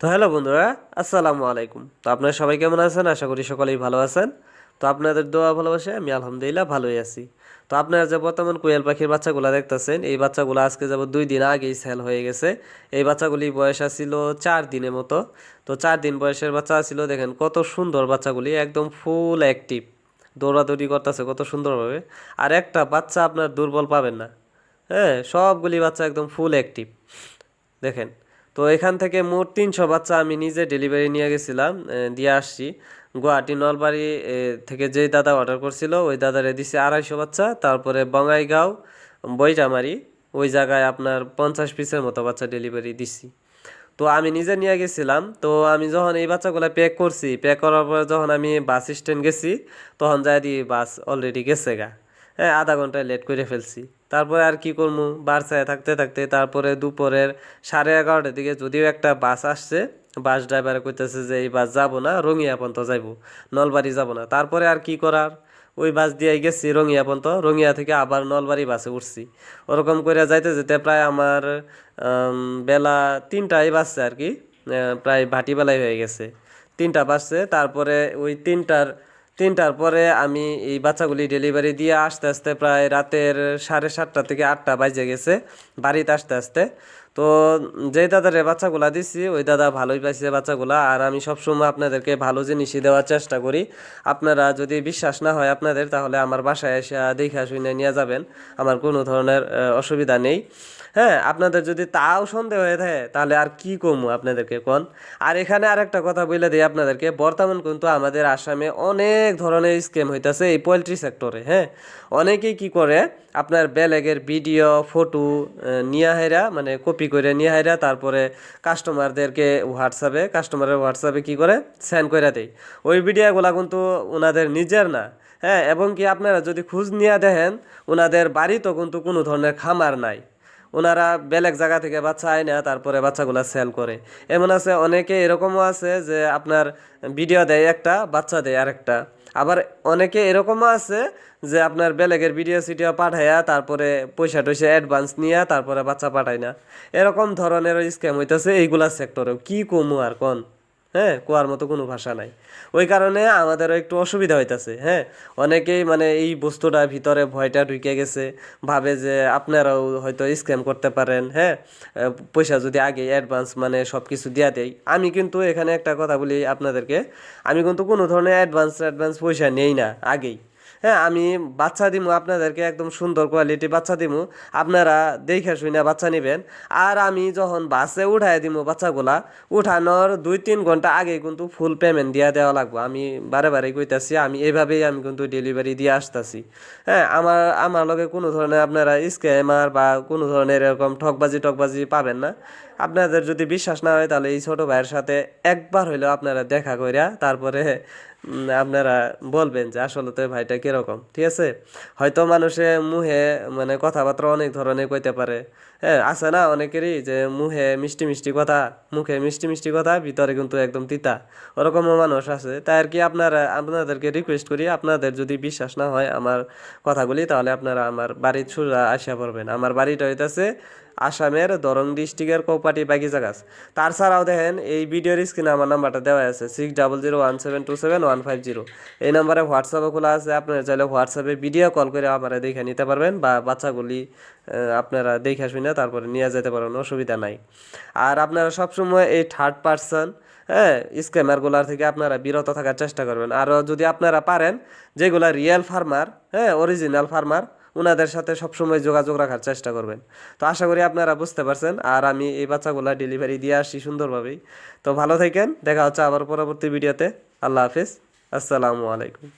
তো হ্যালো বন্ধুরা, আসসালামু আলাইকুম। তো আপনারা সবাই কেমন আছেন? আশা করি সকলেই ভালো আছেন। তো আপনাদের দোয়া ভালোবাসে আমি আলহামদুলিল্লাহ ভালোই আছি। তো আপনারা যে বর্তমান কোয়েল পাখির বাচ্চাগুলো দেখতেছেন, এই বাচ্চাগুলো আজকে যাব দুই দিন আগেই সেল হয়ে গেছে। এই বাচ্চাগুলি বয়স ছিল চার দিনের মতো। তো চার দিন বয়সের বাচ্চা ছিল দেখেন কত সুন্দর বাচ্চাগুলি, একদম ফুল অ্যাক্টিভ দৌড়াদৌড়ি করতেছে কত সুন্দরভাবে। আর একটা বাচ্চা আপনার দুর্বল পাবেন না। হ্যাঁ সবগুলি বাচ্চা একদম ফুল অ্যাক্টিভ দেখেন তো এখান থেকে মোট তিনশো বাচ্চা আমি নিজে ডেলিভারি নিয়ে গেছিলাম দিয়ে আসছি। গুয়াহাটি নলবাড়ি থেকে যেই দাদা অর্ডার করছিল, ওই দাদারে দিছি আড়াইশো বাচ্চা, তারপরে বঙ্গাইগাঁও বৈটামারি ওই জায়গায় আপনার পঞ্চাশ পিসের মতো বাচ্চা ডেলিভারি দিছি। তো আমি নিজে নিয়ে গেছিলাম, তো আমি যখন এই বাচ্চাগুলো প্যাক করছি প্যাক করার পর যখন আমি বাস স্ট্যান্ড গেছি, তখন যাই দিয়ে বাস অলরেডি গেছে গা। হ্যাঁ আধা ঘন্টায় লেট করে ফেলছি। তারপরে আর কি করব বারসায় থাকতে থাকতে তারপরে দুপুরের সাড়ে এগারোটার দিকে যদিও একটা বাস আসছে, বাস ড্রাইভার কইতেছে যে এই বাস যাব না, রঙিয়া পর্যন্ত যাইবো, নলবাড়ি যাব না। তারপরে আর কি করার? ওই বাস দিয়ে গেছি, রঙিয়া পর্যন্ত রঙিয়া থেকে আবার নলবাড়ি বাসে উঠছি। ওরকম করে যাইতে যেতে প্রায় আমার বেলা তিনটায় বাজছে আর কি। প্রায় ভাটিবেলায় হয়ে গেছে। তিনটা বাজছে তারপরে ওই তিনটার তিনটার পরে আমি এই বাচ্চাগুলি ডেলিভারি দিয়ে আস্তে আস্তে প্রায় রাতের সাড়ে সাতটা থেকে আটটা বাজে গেছে। বাড়িতে আস্তে আসতে। তো যেই দাদারে বাচ্চাগুলা দিছি, ওই দাদা ভালোই পাইছে বাচ্চাগুলা। আর আমি সবসময় আপনাদেরকে ভালো জিনিসই দেওয়ার চেষ্টা করি। আপনারা যদি বিশ্বাস না হয় আপনাদের, তাহলে আমার বাসায় এসে দেখা শুনে নিয়ে যাবেন। আমার কোনো ধরনের অসুবিধা নেই। হ্যাঁ আপনাদের যদি তাও সন্দেহ হয়ে থাকে, তাহলে আর কি কমু আপনাদেরকে কোন? আর এখানে আরেকটা কথা বলে দিই আপনাদেরকে। বর্তমান কিন্তু আমাদের আসামে অনেক ধরনের স্ক্যাম হইতাছে এই পোলট্রি সেক্টরে হ্যাঁ? অনেকেই কি করে, আপনার ব্যালেগের ভিডিও ফটো নিয়ে হাইরা মানে কপি করে নিয়ে হাইরা তারপরে কাস্টমারদেরকে হোয়াটসঅ্যাপে কাস্টমারের হোয়াটসঅ্যাপে কি করে? সেন্ড করে দেয়। ওই ভিডিওগুলো কিন্তু ওনাদের নিজের না হ্যাঁ? এবং কি আপনারা যদি খোঁজ নিয়ে দেখেন ওনাদের বাড়িতেও কিন্তু কোনো ধরনের খামার নাই। ওনারা বেলেগ জায়গা থেকে বাচ্চা আয় না, তারপরে বাচ্চাগুলো সেল করে। এমন আছে, অনেকে এরকমও আছে যে আপনার ভিডিও দেয় একটা, বাচ্চা দেয় আরেকটা। আবার অনেকে এরকমও আছে যে আপনার বেলেগের ভিডিও সিডিও পাঠাইয়া তারপরে পয়সা টয়সা অ্যাডভান্স নিয়ে, তারপরে বাচ্চা পাঠায় না। এরকম ধরনের স্ক্যাম হইতেছে এইগুলা সেক্টরেও কি কমু আর কোন? হ্যাঁ কোয়ার মতো কোনো ভাষা নাই। ওই কারণে আমাদেরও একটু অসুবিধা হইতেছে হ্যাঁ। অনেকেই মানে এই বস্তুটার ভিতরে ভয়টা ঢুকে গেছে, ভাবে যে আপনারাও হয়তো স্ক্যাম করতে পারেন হ্যাঁ। পয়সা যদি আগে অ্যাডভান্স মানে সব কিছু দিয়া দেয় আমি কিন্তু এখানে একটা কথা বলি আপনাদেরকে, আমি কিন্তু কোনো ধরনের অ্যাডভান্স অ্যাডভান্স পয়সা নেই না আগেই। হ্যাঁ আমি বাচ্চা দিমু আপনাদেরকে একদম সুন্দর কোয়ালিটি বাচ্চা দিমু। আপনারা দেখে শুনে বাচ্চা নেবেন। আর আমি যখন বাসে উঠাই দিমু বাচ্চাগুলা, উঠানোর দুই তিন ঘণ্টা আগে কিন্তু ফুল পেমেন্ট দিয়া দেওয়া লাগবে। আমি বারে বারে কইতাছি, আমি এইভাবেই আমি কিন্তু ডেলিভারি দিয়ে আসতাছি। হ্যাঁ আমার আমার লগে কোনো ধরনের আপনারা স্ক্যামার বা কোনো ধরনের এরকম ঠকবাজি টকবাজি পাবেন না। আপনাদের যদি বিশ্বাস না হয়, তাহলে এই ছোট ভাইয়ের সাথে একবার হইলেও আপনারা দেখা করিয়া তারপরে আপনারা বলবেন যে আসলে তো ভাইটা কীরকম, ঠিক আছে? হয়তো মানুষে মুহে মানে কথাবার্তা অনেক ধরনের কইতে পারে। হ্যাঁ আছে না অনেকেরই যে মুহে মিষ্টি মিষ্টি কথা, মুখে মিষ্টি মিষ্টি কথা, ভিতরে কিন্তু একদম তিতা। ওরকমও মানুষ আছে। তাই আর কি আপনারা, আপনাদেরকে রিকোয়েস্ট করি, আপনাদের যদি বিশ্বাস না হয় আমার কথাগুলি, তাহলে আপনারা আমার বাড়ির সোজা আসিয়া পড়বেন। আমার বাড়িটা হইতাছে আসামের দরং ডিস্ট্রিক্টের কৌপাটি বাগিচা গাছ। তার ছাড়াও দেখেন, এই ভিডিওর স্ক্রিনে আমার নাম্বারটা দেওয়া আছে six double zero one seven two seven one five zero এই নাম্বারে হোয়াটসঅ্যাপে খোলা আছে, আপনারা চাইলে হোয়াটসঅ্যাপে ভিডিও কল করে আপনারা দেখে নিতে পারবেন বা বাচ্চাগুলি আপনারা দেখে শুনে তারপরে নিয়ে যেতে পারবেন অসুবিধা নাই। আর আপনারা সবসময় এই থার্ড পার্সন হ্যাঁ স্ক্যামারগুলার থেকে আপনারা বিরত থাকার চেষ্টা করবেন। আর যদি আপনারা পারেন, যেগুলা রিয়েল ফার্মার হ্যাঁ অরিজিনাল ফার্মার ওনাদের সাথে সবসময় যোগাযোগ রাখার চেষ্টা করবেন। তো আশা করি আপনারা বুঝতে পারছেন। আর আমি এই বাচ্চাগুলা ডেলিভারি দিয়ে আসি সুন্দরভাবেই। তো ভালো থাকেন, দেখা হচ্ছে আবার পরবর্তী ভিডিওতে আল্লাহ হাফিজ। আসসালামু আলাইকুম।